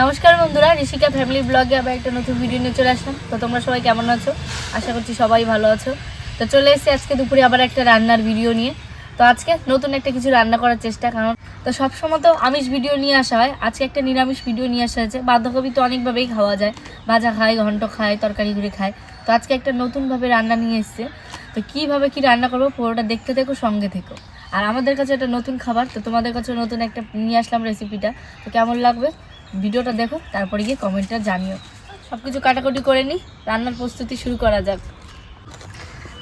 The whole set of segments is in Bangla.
নমস্কার বন্ধুরা, ঋষিকা ফ্যামিলি ব্লগে আবার একটা নতুন ভিডিও নিয়ে চলে আসলাম। তো তোমরা সবাই কেমন আছো? আশা করছি সবাই ভালো আছো। তো চলে এসেছি আজকে দুপুরে আবার একটা রান্নার ভিডিও নিয়ে। তো আজকে নতুন একটা কিছু রান্না করার চেষ্টা, কারণ তো সবসময় তো আমিষ ভিডিও নিয়ে আসা হয়। আজকে একটা নিরামিষ ভিডিও নিয়ে আসা হয়েছে। বাঁধাকপি তো অনেকভাবেই খাওয়া যায়। ভাজা খায়, ঘন্ট খায়, তরকারি ঘুরে খায়। তো আজকে একটা নতুনভাবে রান্না নিয়ে এসছে। তো কীভাবে কি রান্না করব পুরোটা দেখতে থেকো, সঙ্গে থেকো। আর আমাদের কাছে একটা নতুন খাবার, তো তোমাদের কাছে নতুন একটা নিয়ে আসলাম রেসিপিটা তো কেমন লাগবে? ভিডিওটা দেখো, তারপরে গিয়ে কমেন্টটা জানিও। সব কিছু কাটাকুটি করে নিই রান্নার প্রস্তুতি শুরু করা যাক।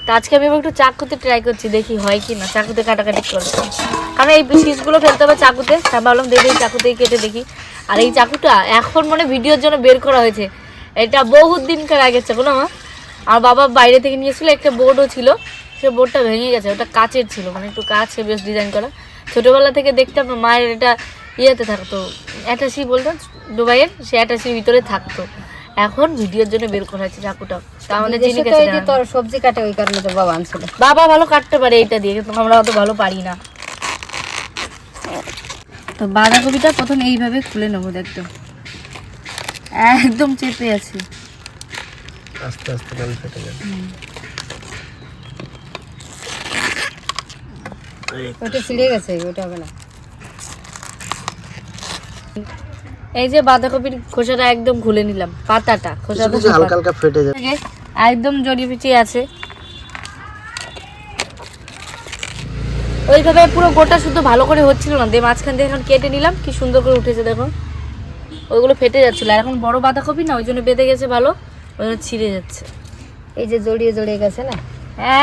তো আজকে আমি একটু চাকুতে ট্রাই করছি, দেখি হয় কি না চাকুতে কাটাকাটি করে কারণ এই পিসগুলো ফেলতে হবে চাকুতে, তা ভাবলাম দেখি এই চাকুতেই কেটে দেখি। আর এই চাকুটা এখন মানে ভিডিওর জন্য বের করা হয়েছে। এটা বহুত দিনকার আগের চাকু না মা। আর বাবা বাইরে থেকে নিয়েছিল একটা বোর্ডও ছিল সে বোর্ডটা ভেঙে গেছে, ওটা কাচের ছিল মানে একটু কাছে বেশ ডিজাইন করা। ছোটোবেলা থেকে দেখতাম মায়ের এটা ইয়েতে থাকতো। অ্যাটাসি বলতেন দুবাইয়ের সে অ্যাটাসির ভিতরে থাকতো। এখন ভিডিওর জন্য বের করা হয়েছে চাকুটা তা আমাদের চিনি কাছে তোর সবজি কাটে ওই কারণে তো বাবা আনছিল। বাবা ভালো কাটতে পারে এটা দিয়ে কিন্তু আমরা অত ভালো পারি না। তো বাঁধাকপিটা প্রথম এইভাবে খুলে নেব দেখতো। একদম চেপে আছে। আস্তে আস্তে ডাল ফেটে যাবে ওটা ছিঁড়ে গেছে ওটা হবে না। এই যে বাঁধাকপির খোসাটা একদম খুলে নিলাম পাতাটা খোসাটা হালকা হালকা ফেটে যাবে একদম জড়িয়ে পিছিয়ে আছে। ওইভাবে পুরো গোটা শুদ্ধ ভালো করে হচ্ছিল না দিয়ে মাঝখান দিয়ে এখন কেটে নিলাম কি সুন্দর করে উঠেছে দেখো ওইগুলো ফেটে যাচ্ছিল আর এখন বড় বাঁধাকপি না ওই জন্য বেঁধে গেছে ভালো ওই জন্য ছিঁড়ে যাচ্ছে। এই যে জড়িয়ে জড়িয়ে গেছে না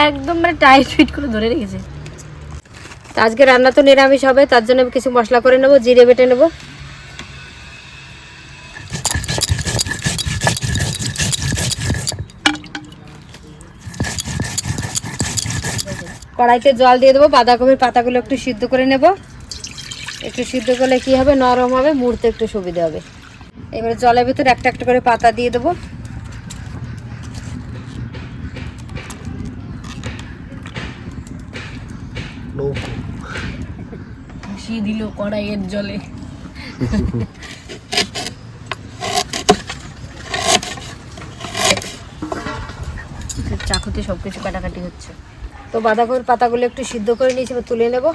একদম মানে টাইট ফিট করে ধরে রেখেছে। তো আজকে রান্না তো নিরামিষ হবে তার জন্য কিছু মশলা করে নেব জিরে বেটে নেব। কড়াইতে জল দিয়ে দেবো বাঁধাকপির পাতাগুলো একটু সিদ্ধ করে নেব। একটু সিদ্ধ করলে কি হবে? নরম হবে মুড়তে একটু সুবিধা হবে। এবারে জলের ভিতরে একটা একটা করে পাতা দিয়ে দেবো। ভাসিয়ে দিল কড়াইয়ের জলে। চাকুতে সব কিছু কাটাকাটি হচ্ছে। তো বাঁধাকপির পাতাগুলো একটু সিদ্ধ করে নিয়েছি তুলে নেব।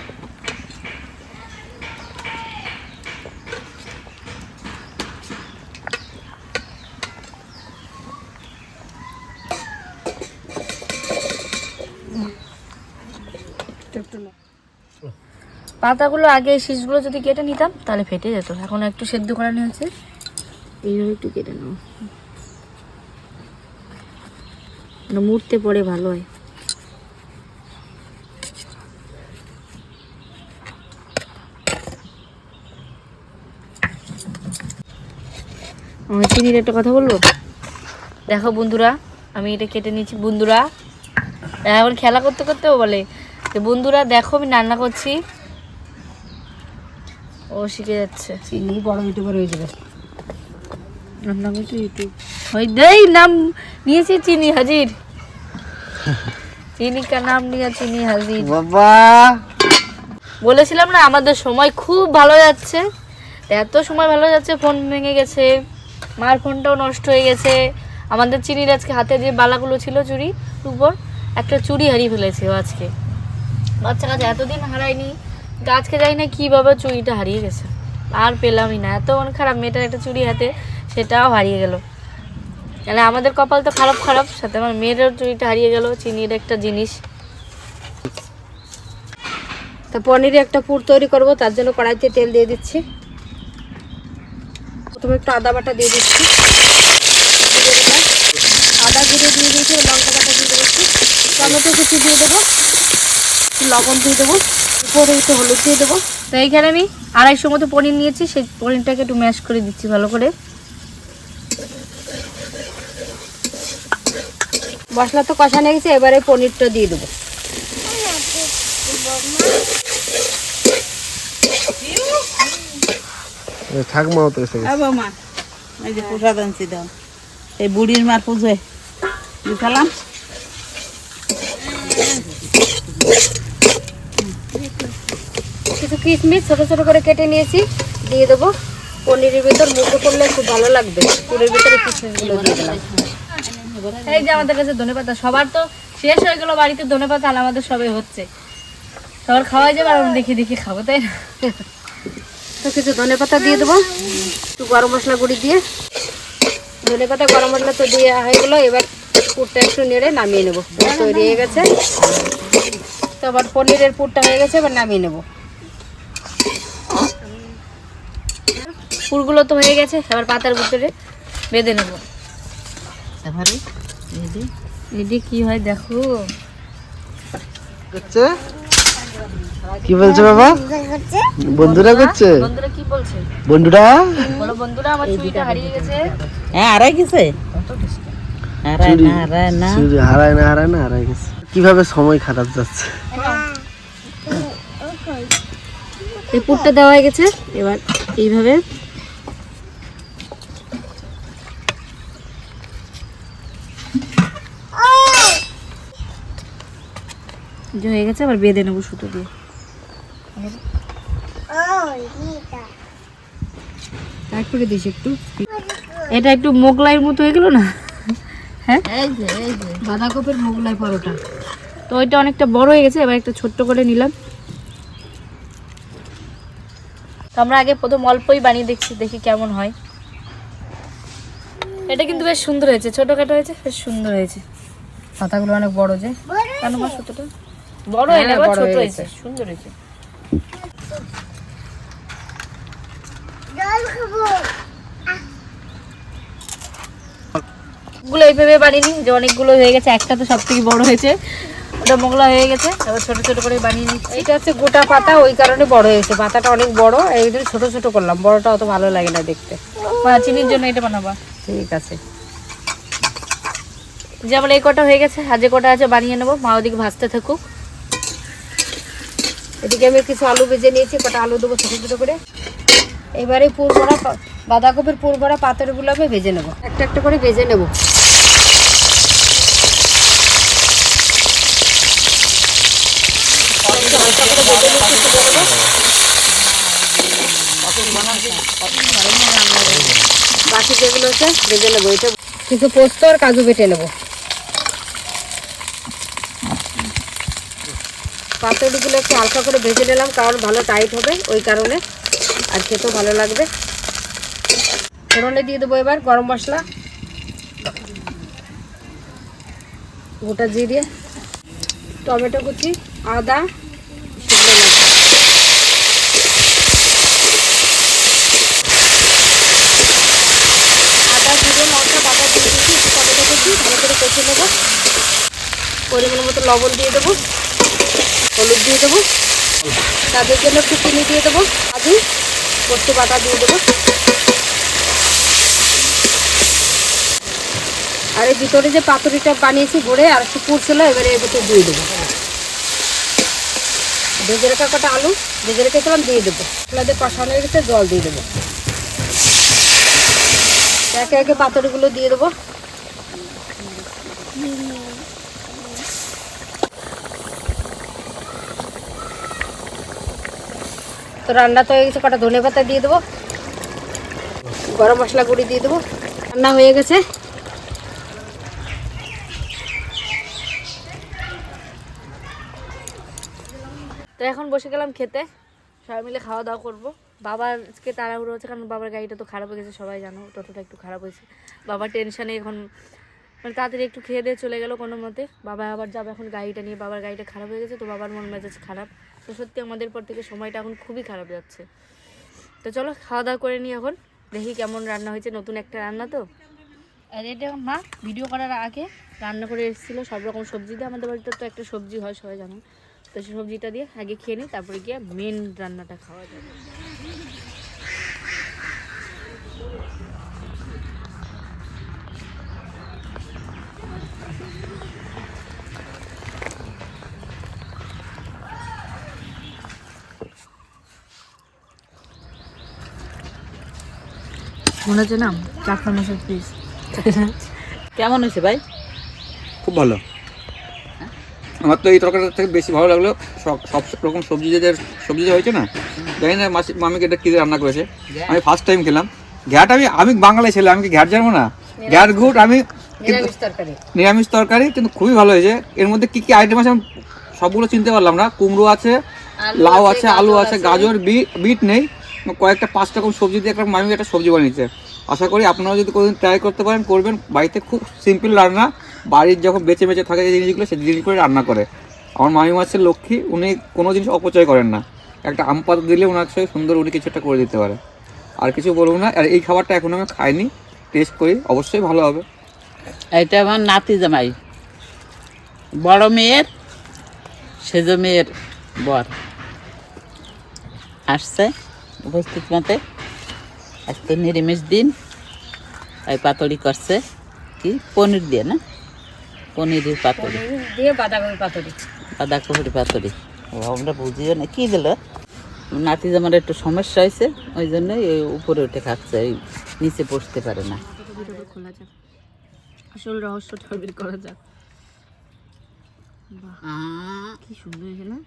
পাতাগুলো আগে শীষগুলো যদি কেটে নিতাম, তাহলে ফেটে যেত। এখন একটু সেদ্ধ করানো হয়েছে এইভাবে একটু কেটে নেব মুড়তে পড়ে ভালো হয়। চিনির একটা কথা বলব? দেখো বন্ধুরা আমি এটা কেটে নিয়েছি। বন্ধুরা এখন খেলা করতে করতেও বলে। যে বন্ধুরা দেখো আমি রান্না করছি। ও শিখে যাচ্ছে। চিনি বড় ইউটিউবার হয়ে যাবে রান্না করছি ইউটিউব ওই দেই নাম নিয়েছি চিনি হাজির। চিনি কা নাম নিয়ে চিনি হাজির। বাবা! বলেছিলাম না আমাদের সময় খুব ভালো যাচ্ছে। এত সময় ভালো যাচ্ছে ফোন ভেঙে গেছে। মার ফোনটাও নষ্ট হয়ে গেছে। আমাদের চিনির আজকে হাতে যে বালাগুলো ছিল চুড়ি উপর, একটা চুড়ি হারিয়ে ফেলেছে আজকে। বাচ্চা কাছে এতদিন হারায়নি, আজকে জানি না কীভাবে চুড়িটা হারিয়ে গেছে। আর পেলামই না, এত মন খারাপ মেয়েটার একটা চুড়ি হাতে, সেটাও হারিয়ে গেল। মানে আমাদের কপাল তো খারাপ খারাপ, সাথে আমার মেয়েরও চুড়িটা হারিয়ে গেল, চিনির একটা জিনিস। তো পনিরে একটা পুর তৈরি করব, তার জন্য কড়াইতে তেল দিয়ে দিচ্ছি। প্রথমে একটু আদা বাটা দিয়ে দিচ্ছি। আদা জিরে দিয়ে দিয়েছি লঙ্কা বাটা দিয়ে দিচ্ছি টমেটো কুচি দিয়ে দেবো লবণ দিয়ে দেবো উপরে একটু হলুদ দিয়ে দেবো। তো এইখানে আমি আড়াইশো মতো পনির নিয়েছি সেই পনিরটাকে একটু ম্যাশ করে দিচ্ছি ভালো করে। মশলা তো কষানো গেছে এবারে পনিরটা দিয়ে দেবো। এ, থাক মাও তো এসে গেছে। মা এই যে প্রসাদ আনছি দাও। এই বুড়ির মার পুজোয়। দিতালাম কিছু কিশমিশ ছোট ছোট করে কেটে নিয়েছি দিয়ে দেবো। পনিরের ভিতর মুখে করলে খুব ভালো লাগবে। পুরের ভিতরে কিশমিশগুলো দিয়ে দিলাম। এই যে আমাদের কাছে ধনে পাতা সবার তো শেষ হয়ে গেল বাড়িতে ধনে পাতা আমাদের সবে হচ্ছে। সবার খাওয়াই যাবে আর দেখি দেখে দেখে খাব তাই না? তো কিছু ধনে পাতা দিয়ে দেবো। একটু গরম মশলা গুঁড়ি দিয়ে। ধনে পাতা গরম মশলা তো দিয়ে হয়ে গেলো এবার পুরটা একটু নেড়ে নামিয়ে নেব। তৈরি হয়ে গেছে। তো আবার পনিরের পুরটা হয়ে গেছে এবার নামিয়ে নেব। পুরগুলো তো হয়ে গেছে এবার পাতার ভিতরে বেঁধে নেব। এটি কি হয় দেখো। কি বলছে বাবা? বন্ধুরা করছে? বন্ধুরা কি বলছে? বন্ধুরা? বলো বন্ধুরা আমার হারিয়ে গেছে। হ্যাঁ গেছে। হারায় না হারায় না। হারায় না হারায় না হারায় গেছে। কীভাবে সময় খারাপ যাচ্ছে? এই পুরটা দেওয়া হয়ে গেছে। এবার এইভাবে। যে হয়ে গেছে আবার বেঁধে নেব সুতো দিয়ে। তারপরে দিস একটু। এটা একটু মোগলাইয়ের মতো হয়ে গেল না? হ্যাঁ? বাঁধাকপির মোগলাই পরোটা। তো ওইটা অনেকটা বড় হয়ে গেছে এবার একটা ছোট্ট করে নিলাম। তো আমরা আগে প্রথম অল্পই বানিয়ে দেখছি দেখি কেমন হয়। এটা কিন্তু বেশ সুন্দর হয়েছে ছোটখাটো হয়েছে বেশ সুন্দর হয়েছে। পাতাগুলো অনেক বড় যে। কেন বড় হ্যাঁ, ছোট হয়েছে সুন্দর হয়েছে। গুলো এইভাবে বানিয়ে যে অনেকগুলো হয়ে গেছে একটা তো সব থেকে বড় হয়েছে। ওটা মোগলা হয়ে গেছে এবার ছোট ছোট করে বানিয়ে নিচ্ছি। এইটা হচ্ছে গোটা পাতা ওই কারণে বড় হয়েছে পাতাটা অনেক বড় এই ছোট ছোট করলাম। বড়টা অত ভালো লাগে না দেখতে। চিনির জন্য এটা বানাবা। ঠিক আছে। যেমন এই কটা হয়ে গেছে যে কটা আছে বানিয়ে নেব। মা ওদিকে ভাজতে থাকুক। এদিকে আমি কিছু আলু ভেজে নিয়েছি কটা আলু দেবো ছোটো ছোটো করে। এবারে পুর ভরা বাঁধাকপির পুর ভরা পাথরগুলো আমি ভেজে নেব। একটা একটা করে ভেজে নেব। বাকি যেগুলো আছে ভেজে নেব, এটা কিছু পোস্ত আর কাজু বেটে নেব। পাতুরিগুলো একটু হালকা করে ভেজে নিলাম, কারণ ভালো টাইট হবে, ওই কারণে আর খেতেও ভালো লাগবে। ফোড়নে দিয়ে দেবো এবার গরম মশলা। গোটা জিরে, টমেটো কুচি, আদা। আদা, জিরে লঙ্কা বাটা দিয়ে দিয়েছি টমেটো কুচি, ভালো করে কষে নেব। পরিমাণ মতো লবণ দিয়ে দেবো। হলুদ দিয়ে দেবো। তাদের জন্য একটু চিনি দিয়ে দেবো। কাজু। পোস্ত বাটা দিয়ে দেবো। আর এই ভিতরে যে পাতুরিটা বানিয়েছি ভরে আর পুর ছিল এবারে এর ভিতরে দিয়ে দেবো। ভেজে রাখা কটা আলু, ভেজে রেখেছিলাম, দিয়ে দেবো। মশলাতে কষানো হয়ে গেছে জল দিয়ে দেবো। একে একে পাতুরিগুলো দিয়ে দেবো। তো রান্না তো হয়ে গেছে, কটা ধনে পাতা দিয়ে দেবো, গরম মশলা গুঁড়ি দিয়ে দেবো, রান্না হয়ে গেছে। তো এখন বসে গেলাম খেতে, সবাই মিলে খাওয়া দাওয়া করব। বাবার আজকে তাড়াহুড়ো হচ্ছে, কারণ বাবার গাড়িটা তো খারাপ হয়ে গেছে, সবাই জানো টোটোটা একটু খারাপ হয়েছে। বাবার টেনশানে এখন মানে তাড়াতাড়ি একটু খেয়ে দিয়ে চলে গেলো কোনো মতে। বাবা আবার যাবে এখন গাড়িটা নিয়ে, বাবার গাড়িটা খারাপ হয়ে গেছে, তো বাবার মন মেজাজ খারাপ। তো সত্যি আমাদের পর থেকে সময়টা এখন খুবই খারাপ যাচ্ছে। তো চলো খাওয়া দাওয়া করে নিই এখন। দেখি কেমন রান্না হয়েছে, নতুন একটা রান্না তো। এটা মা ভিডিও করার আগে রান্না করে এসেছিল, সব রকম সবজি দিয়ে। আমাদের বাড়িতে তো একটা সবজি হয়, সবাই জানো। তো সেই সবজিটা দিয়ে আগে খেয়ে নিই, তারপরে গিয়ে মেন রান্নাটা খাওয়া যাবে। মনে হচ্ছে না? চারটা মাসের পিস কেমন হয়েছে ভাই? খুব ভালো। আমার তো এই তরকারিটা থেকে বেশি ভালো লাগল। সব সব রকম সবজি যে সবজি যে হয়েছে না জানি না মাসি মামিকে এটা কী দিয়ে রান্না করেছে। আমি ফার্স্ট টাইম খেলাম। ঘ্যাট আমি আমি বাঙালি ছেলে আমি কি ঘ্যাট জানব না? ঘ্যাট ঘুট আমি কিন্তু নিরামিষ তরকারি। কিন্তু খুবই ভালো হয়েছে। এর মধ্যে কি কি আইটেম আছে আমি সবগুলো চিনতে পারলাম না। কুমড়ো আছে লাউ আছে আলু আছে। গাজর বিট বিট নেই। কয়েকটা পাঁচ রকম সবজি দিয়ে একটা মামি একটা সবজি বানিয়েছে। আশা করি আপনারা যদি কোনোদিন ট্রাই করতে পারেন, করবেন। বাড়িতে খুব সিম্পল রান্না। বাড়ির যখন বেঁচে বেঁচে থাকে যে জিনিসগুলো সেই জিনিসগুলো রান্না করে। আমার মামি মাছের লক্ষ্মী, উনি কোনো জিনিস অপচয় করেন না। একটা আম পাতা দিলে ওনার সঙ্গে সুন্দর উনি কিছু একটা করে দিতে পারে। আর কিছু বলব না, আর এই খাবারটা এখন আমি খাইনি। টেস্ট করি, অবশ্যই ভালো হবে। এটা আমার নাতি জামাই। বড় মেয়ের, সেজ মেয়ের বর। আসছে। উপস্থিত মতে আজ তো নিরামিষ দিন। এই পাতড়ি করছে কি? পনির দিয়ে না? পনিরের পাতড়ি। দিয়ে বাঁধাকপি পাতুরি বাঁধাকপির পাতড়ি। ও আমরা বুঝিও না কী দিল? নাতি জামার একটু সমস্যা হয়েছে ওই জন্য এই উপরে উঠে খাচ্ছে এই নিচে বসতে পারে না। খোলা যাক আসল রহস্যটা বের করা যাক। কি সুন্দর হয়েছে না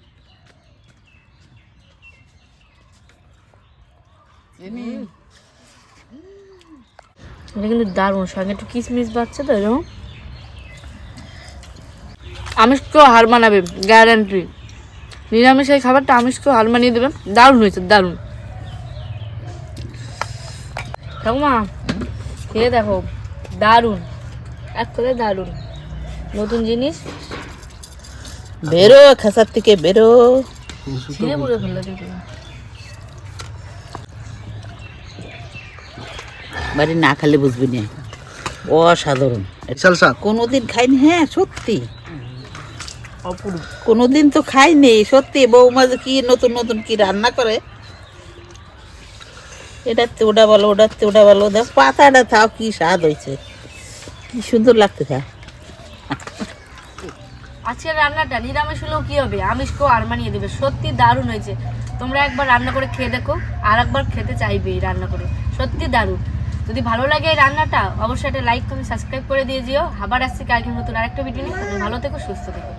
এটা কিন্তু দারুণ সঙ্গে একটু কিসমিস বাচ্চা তো এরকম। আমিষকেও হার মানাবে গ্যারান্টি নিরামিষ এই খাবারটা আমিষকেও হার মানিয়ে দেবে দারুণ হয়েছে দারুণ। ঠাকুমা খেয়ে দেখো দারুণ। এক করে দারুণ। নতুন জিনিস। বেরো খাসার থেকে বেরো। ছিঁড়ে পুরো ফেলল বাড়ি না খালে বুঝবি না। অসাধারণ। কোনোদিন খাইনি হ্যাঁ সত্যি। কোনোদিন তো খাইনি সত্যি। বৌমা যে কি নতুন নতুন কি রান্না করে। এটাতে ওটা বলো ওটাতে ওটা বলো দেখ পাতাটা তাও কি স্বাদ হয়েছে কি সুন্দর লাগতে থা আজকের রান্নাটা নিরামিষ হলেও কি হবে? আমিষকেও আর মানিয়ে দেবে। সত্যি দারুণ হয়েছে। তোমরা একবার রান্না করে খেয়ে দেখো আর একবার খেতে চাইবে এই রান্না করে। সত্যি দারুণ। যদি ভালো লাগে এই রান্নাটা, অবশ্যই একটা লাইক কমেন্ট সাবস্ক্রাইব করে দিয়ে দিও আবার আসছি কালকে নতুন আরেকটা ভিডিও নিয়ে। ভালো থেকো, সুস্থ থেকো।